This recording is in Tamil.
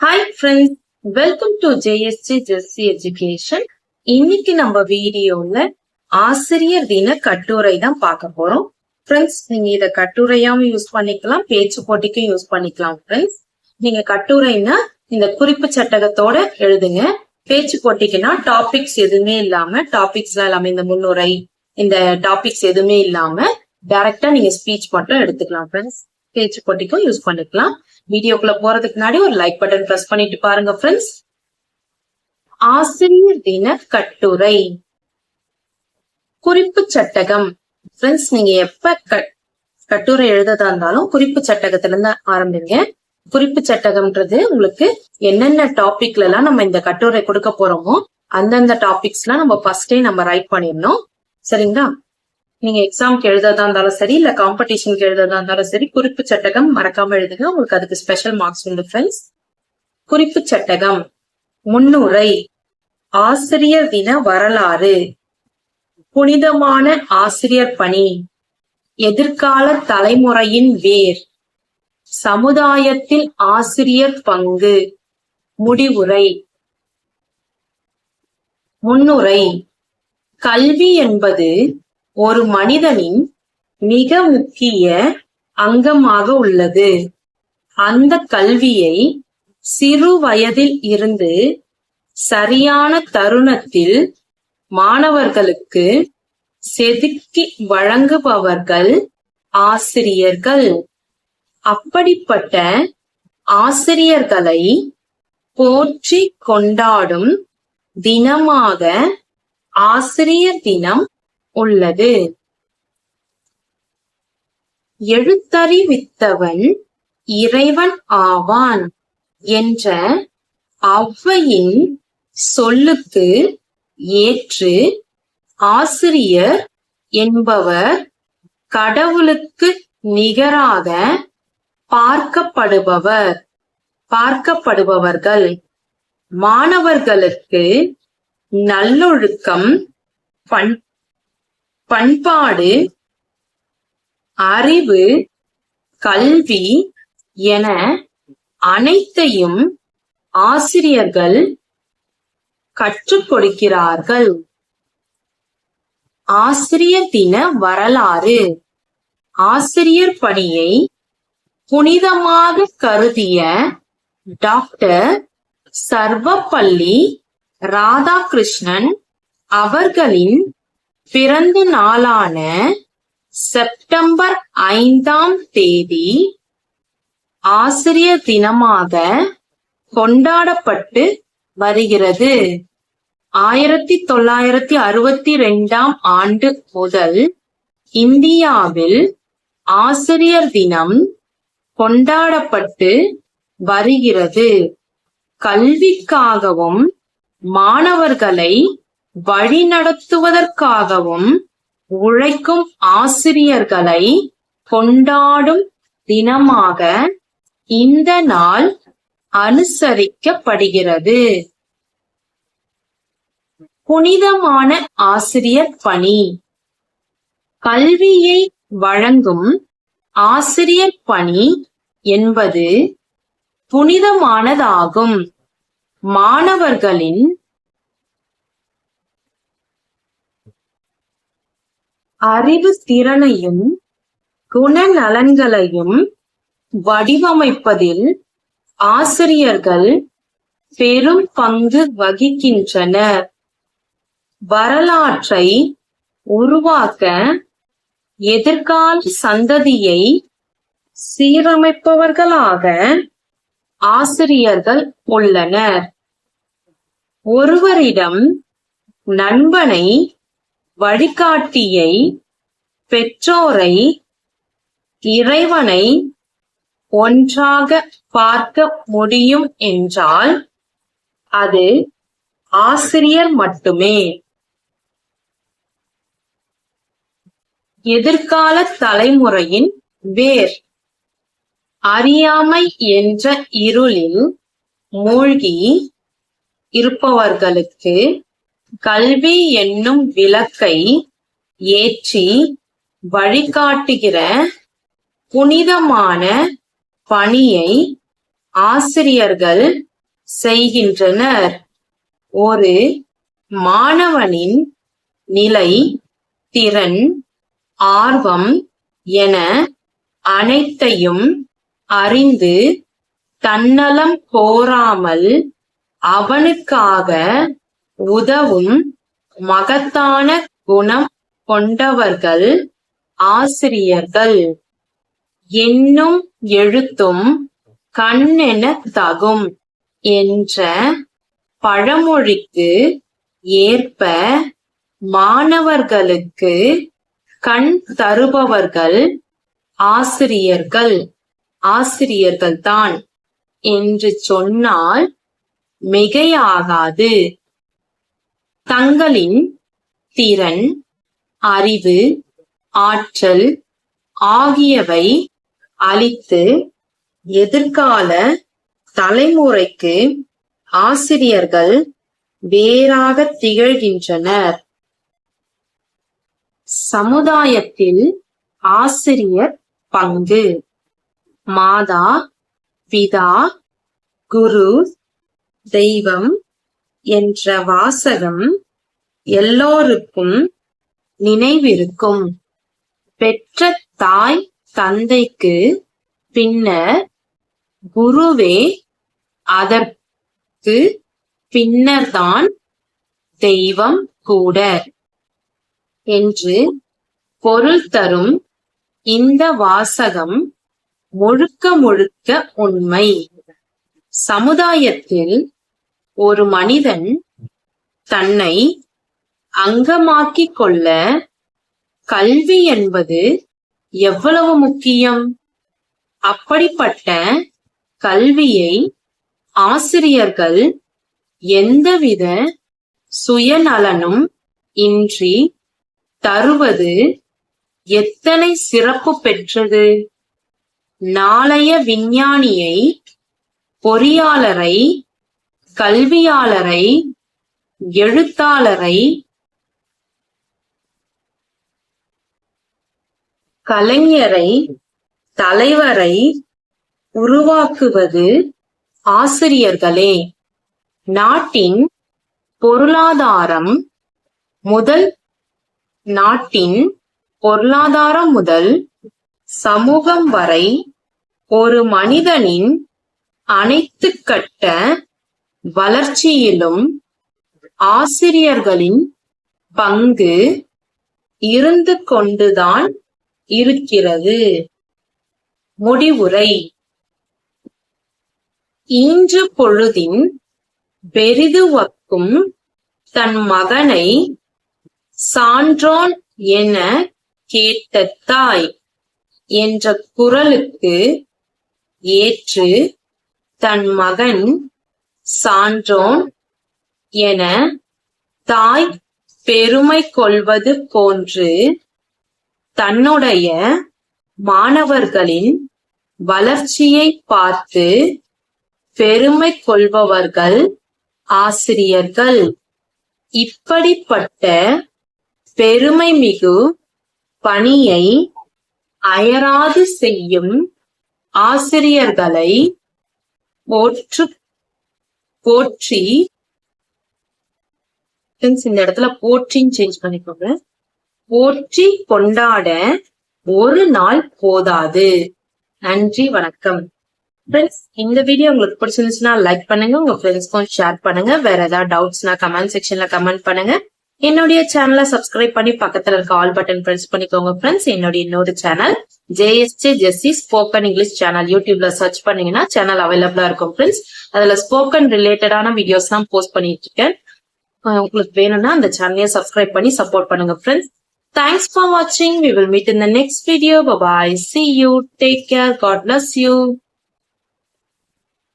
Hi friends welcome to JST Jesty education இன்னைக்கு நம்ம வீடியோல ஆசிரியர் தின கட்டுரை தான் பார்க்க போறோம். ஃப்ரெண்ட்ஸ் நீங்க இத கட்டுரையாவும் யூஸ் பண்ணிக்கலாம் பேச்சு போட்டிக்கும் யூஸ் பண்ணிக்கலாம் ஃப்ரெண்ட்ஸ் நீங்க கட்டுரைனா இந்த குறிப்பு சட்டகத்தோட எழுதுங்க. பேச்சு போட்டிக்குன்னா டாபிக்ஸ் எதுவுமே இல்லாம டாபிக்ஸ் எல்லாம் இல்லாம இந்த முன்னுரை இந்த டாபிக்ஸ் எதுவுமே இல்லாம டைரக்டா நீங்க ஸ்பீச் மட்டும் எடுத்துக்கலாம் ஃப்ரெண்ட்ஸ் பேச்சு போட்டிக்கும் யூஸ் பண்ணிக்கலாம். வீடியோக்குள்ள போறதுக்கு முன்னாடி ஒரு லைக் பட்டன் பிரஸ் பண்ணிட்டு பாருங்க ஃப்ரெண்ட்ஸ் ஆசிரியர் தின கட்டுரை. குறிப்பு சட்டகம். ஃப்ரெண்ட்ஸ் நீங்க எப்ப கட்டுரை எழுததா இருந்தாலும் குறிப்பு சட்டகத்துல இருந்து ஆரம்பிங்க. குறிப்பு சட்டகம்ன்றது உங்களுக்கு என்னென்ன டாபிக்ல எல்லாம் நம்ம இந்த கட்டுரை கொடுக்க போறோமோ அந்தந்த டாபிக்ஸ் எல்லாம் நம்ம ஃபர்ஸ்டே நம்ம ரைட் பண்ணிடணும். சரிங்களா? நீங்க எக்ஸாம்க்கு எழுததா இருந்தாலும் சரி இல்ல காம்படிஷனுக்கு எழுததா இருந்தாலும் சரி குறிப்பு சட்டகம் மறக்காம எழுதுங்க. உங்களுக்கு அதுக்கு ஸ்பெஷல் மார்க்ஸ் உண்டு ஃப்ரெண்ட்ஸ் குறிப்பு சட்டகம் முன்னுரை ஆசிரியர் தின வரலாறு புனிதமான ஆசிரியர் பணி எதிர்கால தலைமுறையின் வேர் சமுதாயத்தில் ஆசிரியர் பங்கு முடிவுரை முன்னுரை. கல்வி என்பது ஒரு மனிதனின் மிக முக்கிய அங்கமாக உள்ளது. அந்த கல்வியை சிறு வயதில் இருந்து சரியான தருணத்தில் மாணவர்களுக்கு செதுக்கி வழங்குபவர்கள் ஆசிரியர்கள். அப்படிப்பட்ட ஆசிரியர்களை போற்றி கொண்டாடும் தினமாக ஆசிரியர் தினம் உள்ளது. எழுத்தறிவித்தவன் இறைவன் ஆவான் என்ற அவ்வையின் சொல்லுக்கு ஏற்று ஆசிரியர் என்பவர் கடவுளுக்கு நிகராக பார்க்கப்படுபவர் பார்க்கப்படுபவர்கள். மாணவர்களுக்கு நல்லொழுக்கம் பண் பண்பாடு அறிவு கல்வி என அனைத்தையும் ஆசிரியர்கள் கற்றுக் கொடுக்கிறார்கள். ஆசிரியர் தின வரலாறு. ஆசிரியர் பணியை புனிதமாக கருதிய டாக்டர் சர்வப்பள்ளி ராதாகிருஷ்ணன் அவர்களின் பிறந்த நாளான செப்டம்பர் ஐந்தாம் தேதி ஆசிரியர் தினமாக கொண்டாடப்பட்டு வருகிறது. ஆயிரத்தி தொள்ளாயிரத்தி அறுபத்தி ரெண்டாம் ஆண்டு முதல் இந்தியாவில் ஆசிரியர் தினம் கொண்டாடப்பட்டு வருகிறது. கல்விக்காகவும் மாணவர்களை வழிநடத்துவதற்காகவும் உழைக்கும் ஆசிரியர்களை கொண்டாடும் தினமாக இந்த நாள் அனுசரிக்கப்படுகிறது. புனிதமான ஆசிரியர் பணி. கல்வியை வழங்கும் ஆசிரியர் பணி என்பது புனிதமானதாகும். மாணவர்களின் அறிவு திறனையும் குணநலன்களையும் வடிவமைப்பதில் ஆசிரியர்கள் பெரும் பங்கு வகிக்கின்றனர். வரலாற்றை உருவாக்க எதிர்கால சந்ததியை சீரமைப்பவர்களாக ஆசிரியர்கள் உள்ளனர். ஒருவரிடம் நண்பனை வழிகாட்டியை பெற்றோரை இறைவனை ஒன்றாக பார்க்க முடியும் என்றால் அது ஆசிரியர் மட்டுமே. எதிர்கால தலைமுறையின் வேர். அறியாமை என்ற இருளில் மூழ்கி இருப்பவர்களுக்கு கல்வி என்னும் விளக்கை ஏற்றி வழிகாட்டுகிற புனிதமான பணியை ஆசிரியர்கள் செய்கின்றனர். ஒரு மாணவனின் நிலை திறன் ஆர்வம் என அனைத்தையும் அறிந்து தன்னலம் கோராமல் அவனுக்காக உதவும் மகத்தான குணம் கொண்டவர்கள் ஆசிரியர்கள். என்னும் எழுத்தும் கண்ணென தகும் என்ற பழமொழிக்கு ஏற்ப மாணவர்களுக்கு கண் தருபவர்கள் ஆசிரியர்கள். ஆசிரியர்கள் தான் என்று சொன்னால் மிகையாகாது. தங்களின் திறன் அறிவு ஆற்றல் ஆகியவை அளித்து எதிர்கால தலைமுறைக்கு ஆசிரியர்கள் வேறாக திகழ்கின்றனர். சமுதாயத்தில் ஆசிரியர் பங்கு. மாதா பிதா குரு தெய்வம் என்ற வாசகம் எல்லோருக்கும் நினைவிருக்கும். பெற்ற தாய் தந்தைக்கு பின்னர் குருவே அதற்கு பின்னர்தான் தெய்வம் கூட என்று பொருள் தரும் இந்த வாசகம் முழுக்க முழுக்க உண்மை. சமுதாயத்தில் ஒரு மனிதன் தன்னை அங்கமாக்கிக் கொள்ள கல்வி என்பது எவ்வளவு முக்கியம்? அப்படிப்பட்ட கல்வியை ஆசிரியர்கள் எந்தவித சுயநலனும் இன்றி தருவது எத்தனை சிறப்பு பெற்றது? நாளைய விஞ்ஞானியை பொறியாளரை கல்வியாளரை எழுத்தாளரை கலைஞரை தலைவரை உருவாக்குவது ஆசிரியர்களே. நாட்டின் பொருளாதாரம் முதல் நாட்டின் பொருளாதாரம் முதல் சமூகம் வரை ஒரு மனிதனின் அனைத்து கட்ட வளர்ச்சியிலும் ஆசிரியர்களின் பங்கு இருந்து கொண்டுதான் இருக்கிறது. முடிவுரை. ஈன்று பொழுதின் பெரிதுவக்கும் தன் மகனை சான்றோன் என கேட்ட தாய் என்ற குரலுக்கு ஏற்று தன் மகன் சான்றோன் என தாய் பெருமை கொள்வது போன்று தன்னுடைய மாணவர்களின் வளர்ச்சியை பார்த்து பெருமை கொள்பவர்கள் ஆசிரியர்கள். இப்படிப்பட்ட பெருமை மிகு பணியை அயராது செய்யும் ஆசிரியர்களை போற்று போற்றி. இந்த இடத்துல போற்றின்னு சேஞ்ச் பண்ணிக்கோங்க. போற்றி கொண்டாட ஒரு நாள் போதாது. நன்றி வணக்கம். ஃப்ரெண்ட்ஸ் இந்த வீடியோ உங்களுக்கு பிடிச்சிருந்துச்சுன்னா லைக் பண்ணுங்க உங்க ஃப்ரெண்ட்ஸ்க்கும் ஷேர் பண்ணுங்க. வேற ஏதாவது டவுட்ஸ்னா கமெண்ட் செக்ஷன்ல கமெண்ட் பண்ணுங்க. என்னுடைய சேனலை சப்ஸ்கிரைப் பண்ணி பக்கத்துல இருக்க ஆல் பட்டன் பிரஸ் பண்ணிக்கோங்க ஃப்ரெண்ட்ஸ் என்னுடைய இன்னொரு channel JSJ Jessy spoken English channel யூடியூப்ல சர்ச் பண்ணீங்கன்னா சேனல் அவைலபிளா இருக்கும் ஃப்ரெண்ட்ஸ் அதுல ஸ்போக்கன் ரிலேட்டடான வீடியோஸ் தான் போஸ்ட் பண்ணிட்டு இருக்கேன். உங்களுக்கு வேணும்னா அந்த சேனலையும் சப்ஸ்கிரைப் பண்ணி சப்போர்ட் பண்ணுங்க ஃப்ரெண்ட்ஸ் தேங்க்ஸ் ஃபார் வாட்சிங் we will meet in the next video bye see you take care God bless you